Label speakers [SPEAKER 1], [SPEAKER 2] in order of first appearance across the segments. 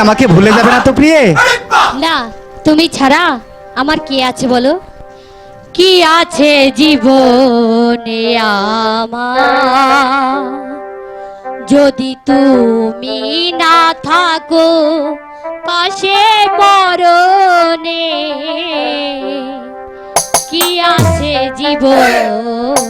[SPEAKER 1] আমাকে ভুলে যাবে না তো প্রিয়ে?
[SPEAKER 2] না, তুমি ছাড়া আমার কি আছে বলো? কি আছে জীবনে যদি তুমি না থাকো, পাশে মরণে, কি আছে জীবনে?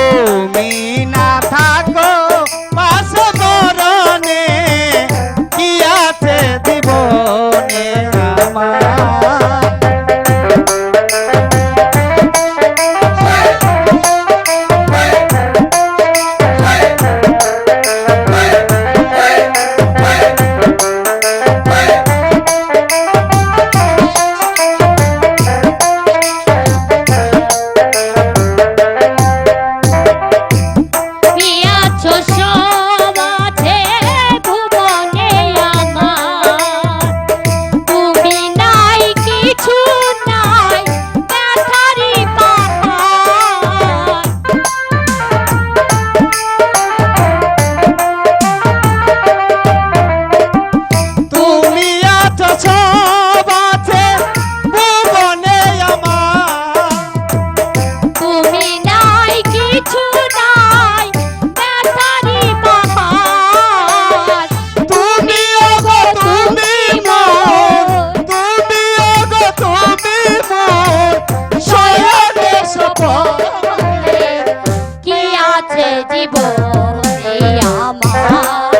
[SPEAKER 1] জীবনে আমার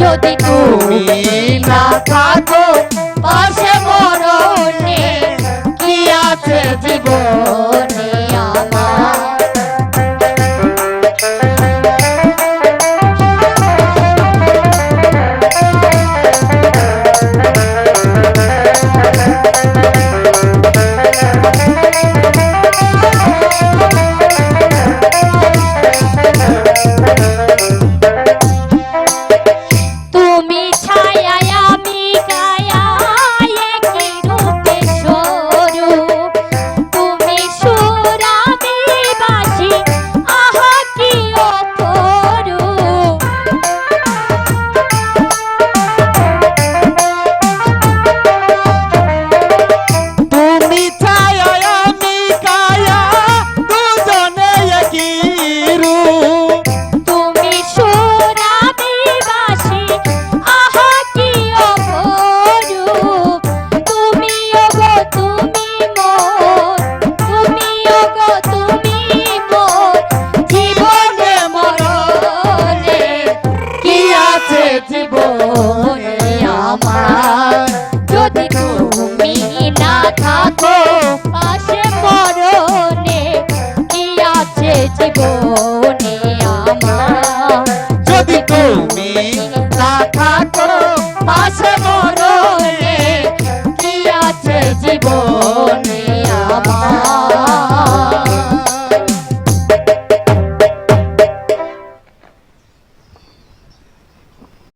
[SPEAKER 2] যদি তুমি
[SPEAKER 1] না থাকো 对不。